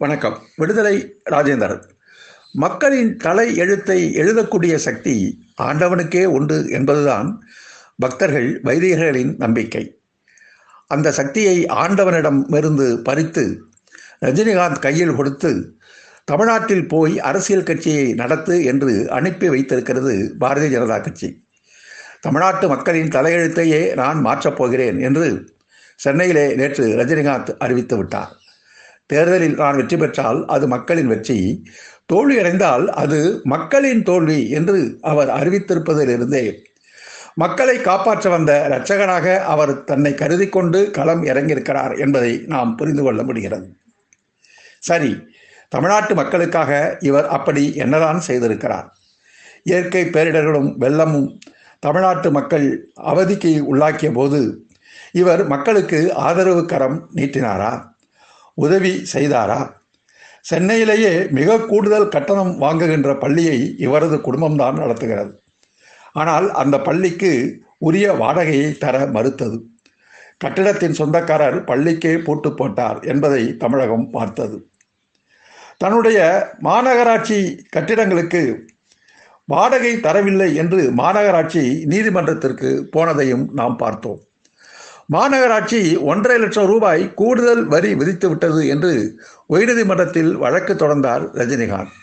வணக்கம். விடுதலை ராஜேந்திரன். மக்களின் தலை எழுத்தை எழுதக்கூடிய சக்தி ஆண்டவனுக்கே உண்டு என்பதுதான் பக்தர்கள் வைதிகர்களின் நம்பிக்கை. அந்த சக்தியை ஆண்டவனிடம் இருந்து பறித்து ரஜினிகாந்த் கையில் கொடுத்து தமிழ்நாட்டில் போய் அரசியல் கட்சியை நடத்து என்று அனுப்பி வைத்திருக்கிறது பாரதிய ஜனதா கட்சி. தமிழ்நாட்டு மக்களின் தலையெழுத்தையே நான் மாற்றப் போகிறேன் என்று சென்னையிலே நேற்று ரஜினிகாந்த் அறிவித்து விட்டார். தேர்தலில் நான் வெற்றி பெற்றால் அது மக்களின் வெற்றி. தோல்வி அடைந்தால் அது மக்களின் தோல்வி என்று அவர் அறிவித்திருப்பதிலிருந்தே. மக்களை காப்பாற்ற வந்த இரட்சகனாக அவர் தன்னை கருதி கொண்டு களம் இறங்கியிருக்கிறார் என்பதை நாம் புரிந்து கொள்ள முடிகிறது. சரி தமிழ்நாட்டு மக்களுக்காக இவர் அப்படி என்னதான் செய்திருக்கிறார்? இயற்கை பேரிடர்களும் வெள்ளமும் தமிழ்நாட்டு மக்கள் அவதிக்கு உள்ளாக்கிய போது இவர் மக்களுக்கு ஆதரவு கரம் நீட்டினாரா? உதவி செய்தாரா? சென்னையிலேயே மிக கூடுதல் கட்டணம் வாங்குகின்ற பள்ளியை இவரது குடும்பம்தான் நடத்துகிறது. ஆனால் அந்த பள்ளிக்கு உரிய வாடகையை தர மறுத்தது. கட்டிடத்தின் சொந்தக்காரர் பள்ளிக்கே போட்டு போட்டார் என்பதை தமிழகம் பார்த்தது. தன்னுடைய மாநகராட்சி கட்டிடங்களுக்கு வாடகை தரவில்லை என்று மாநகராட்சி நீதிமன்றத்திற்கு போனதையும் நாம் பார்த்தோம். மாநகராட்சி ஒன்றரை லட்சம் ரூபாய் கூடுதல் வரி விதித்து விட்டது என்று உயர்நீதிமன்றத்தில் வழக்கு தொடர்ந்தார் ரஜினிகாந்த்.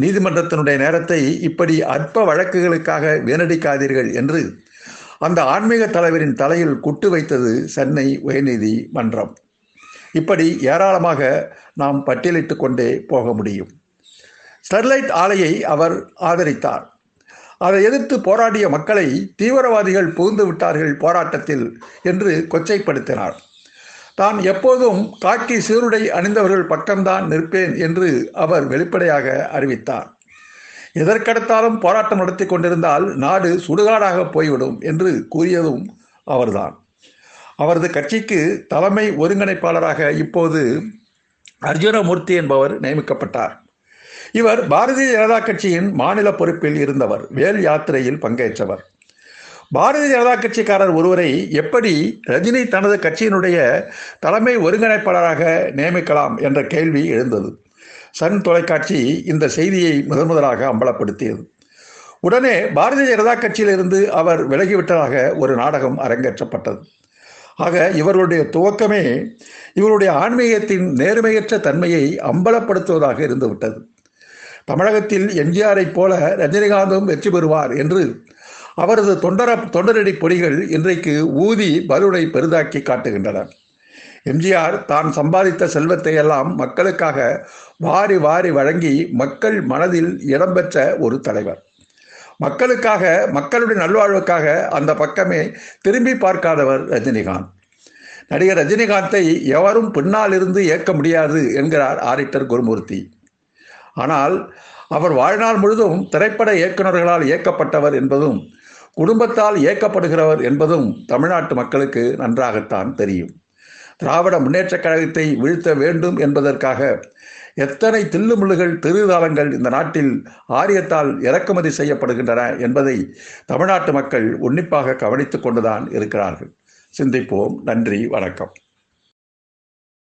நீதிமன்றத்தினுடைய நேரத்தை இப்படி அற்ப வழக்குகளுக்காக வீணடிக்காதீர்கள் என்று அந்த ஆன்மீக தலைவரின் தலையில் குட்டு வைத்தது சென்னை உயர்நீதிமன்றம் இப்படி ஏராளமாக நாம் பட்டியலிட்டு கொண்டே போக முடியும். ஸ்டெர்லைட் ஆலையை அவர் ஆதரித்தார். அதை எதிர்த்து போராடிய மக்களை தீவிரவாதிகள் புகுந்து விட்டார்கள் போராட்டத்தில் என்று கொச்சைப்படுத்தினார். தான் எப்போதும் காக்கி சீருடை அணிந்தவர்கள் பக்கம்தான் நிற்பேன் என்று அவர் வெளிப்படையாக அறிவித்தார். எதற்கெடுத்தாலும் போராட்டம் நடத்தி கொண்டிருந்தால் நாடு சுடுகாடாக போய்விடும் என்று கூறியதும் அவர்தான். அவரது கட்சிக்கு தலைமை ஒருங்கிணைப்பாளராக இப்போது அர்ஜுனமூர்த்தி என்பவர் நியமிக்கப்பட்டார். இவர் பாரதிய ஜனதா கட்சியின் மாநில பொறுப்பில் இருந்தவர் வேல் யாத்திரையில் பங்கேற்றவர். பாரதிய ஜனதா கட்சிக்காரர் ஒருவரை எப்படி ரஜினி தனது கட்சியினுடைய தலைமை ஒருங்கிணைப்பாளராக நியமிக்கலாம் என்ற கேள்வி எழுந்தது. சன் தொலைக்காட்சி இந்த செய்தியை முதன் முதலாக அம்பலப்படுத்தியது. உடனே பாரதிய ஜனதா கட்சியிலிருந்து அவர் விலகிவிட்டதாக ஒரு நாடகம் அரங்கேற்றப்பட்டது. ஆக இவர்களுடைய துவக்கமே இவருடைய ஆன்மீகத்தின் நேர்மையற்ற தன்மையை அம்பலப்படுத்துவதாக இருந்துவிட்டது. தமிழகத்தில் எம்ஜிஆரை போல ரஜினிகாந்தும் வெற்றி பெறுவார் என்று அவரது தொண்டர தொண்டரடி பொடிகள் இன்றைக்கு ஊதி பலூனை பெரிதாக்கி காட்டுகின்றன. எம்ஜிஆர் தான் சம்பாதித்த செல்வத்தை எல்லாம் மக்களுக்காக வாரி வாரி வழங்கி மக்கள் மனதில் இடம்பெற்ற ஒரு தலைவர். மக்களுக்காக மக்களுடைய நல்வாழ்வுக்காக அந்த பக்கமே திரும்பி பார்க்காதவர் ரஜினிகாந்த். நடிகர் ரஜினிகாந்தை எவரும் பின்னால் இருந்து ஏற்க முடியாது என்கிறார் ஆரிட்டர் குருமூர்த்தி. ஆனால் அவர் வாழ்நாள் முழுதும் திரைப்பட இயக்குநர்களால் இயக்கப்பட்டவர் என்பதும் குடும்பத்தால் இயக்கப்படுகிறவர் என்பதும் தமிழ்நாட்டு மக்களுக்கு நன்றாகத்தான் தெரியும். திராவிட முன்னேற்றக் கழகத்தை வீழ்த்த வேண்டும் என்பதற்காக எத்தனை தில்லுமுள்ளுகள் திருதாளங்கள் இந்த நாட்டில் ஆரியத்தால் இறக்குமதி செய்யப்படுகின்றன என்பதை தமிழ்நாட்டு மக்கள் உன்னிப்பாக கவனித்துக் கொண்டுதான் இருக்கிறார்கள். சிந்திப்போம். நன்றி. வணக்கம்.